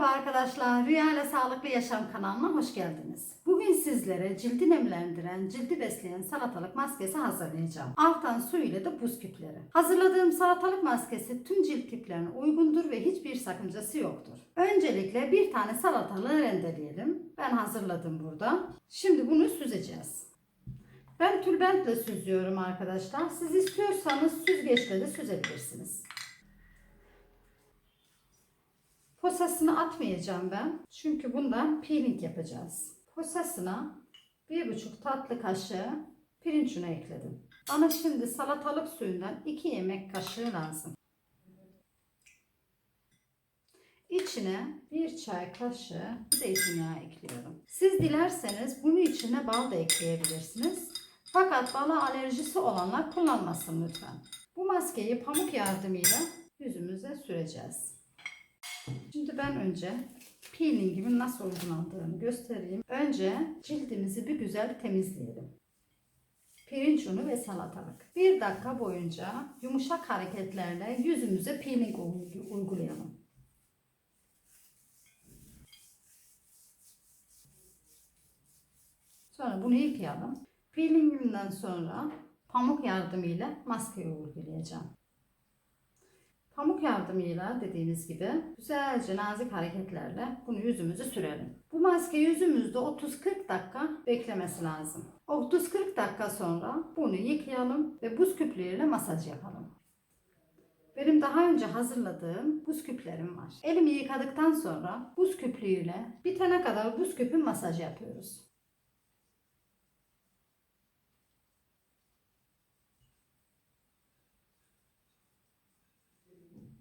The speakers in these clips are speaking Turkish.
Merhaba arkadaşlar, Rüya ile Sağlıklı Yaşam kanalına hoş geldiniz. Bugün sizlere cildi nemlendiren, cildi besleyen salatalık maskesi hazırlayacağım. Artan su ile de buz küpleri. Hazırladığım salatalık maskesi tüm cilt tiplerine uygundur ve hiçbir sakıncası yoktur. Öncelikle bir tane salatalığı rendeleyelim. Ben hazırladım burada. Şimdi bunu süzeceğiz. Ben tülbentle süzüyorum arkadaşlar. Siz istiyorsanız süzgeçle de süzebilirsiniz. Posasını atmayacağım ben. Çünkü bundan peeling yapacağız. Posasına bir buçuk tatlı kaşığı pirinç unu ekledim. Bana şimdi salatalık suyundan 2 yemek kaşığı lazım. İçine bir çay kaşığı zeytinyağı ekliyorum. Siz dilerseniz bunun içine bal da ekleyebilirsiniz. Fakat bala alerjisi olanlar kullanmasın lütfen. Bu maskeyi pamuk yardımıyla yüzümüze süreceğiz. Şimdi ben önce peelingimin nasıl uygulandığını göstereyim. Önce cildimizi bir güzel temizleyelim. Pirinç unu ve salatalık. Bir dakika boyunca yumuşak hareketlerle yüzümüze peeling uy- uygulayalım. Sonra bunu yıkayalım. Peelingimden sonra pamuk yardımıyla maskeyi uygulayacağım. Pamuk yardımıyla dediğimiz gibi güzelce nazik hareketlerle bunu yüzümüzü sürelim. Bu maske yüzümüzde 30-40 dakika beklemesi lazım. 30-40 dakika sonra bunu yıkayalım ve buz küpleriyle masaj yapalım. Benim daha önce hazırladığım buz küplerim var. Elimi yıkadıktan sonra buz küplüğüyle bitene kadar buz küpü masaj yapıyoruz.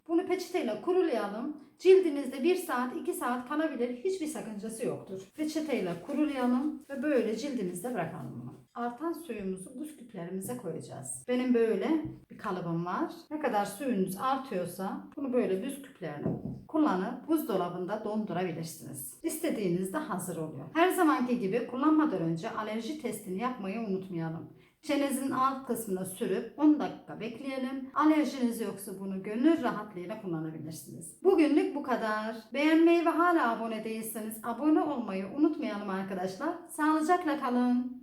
Bunu peçeteyle kurulayalım. Cildimizde 1 saat 2 saat kalabilir. Hiçbir sakıncası yoktur. Peçeteyle kurulayalım ve böyle cildimizde bırakalım bunu. Artan suyumuzu buz küplerimize koyacağız. Benim böyle bir kalıbım var. Ne kadar suyunuz artıyorsa bunu böyle buz küplerine kullanıp buzdolabında dondurabilirsiniz. İstediğinizde hazır oluyor. Her zamanki gibi kullanmadan önce alerji testini yapmayı unutmayalım. Çenenizin alt kısmına sürüp 10 dakika bekleyelim. Alerjiniz yoksa bunu gönül rahatlığıyla kullanabilirsiniz. Bugünlük bu kadar. Beğenmeyi ve hala abone değilseniz abone olmayı unutmayalım arkadaşlar. Sağlıcakla kalın.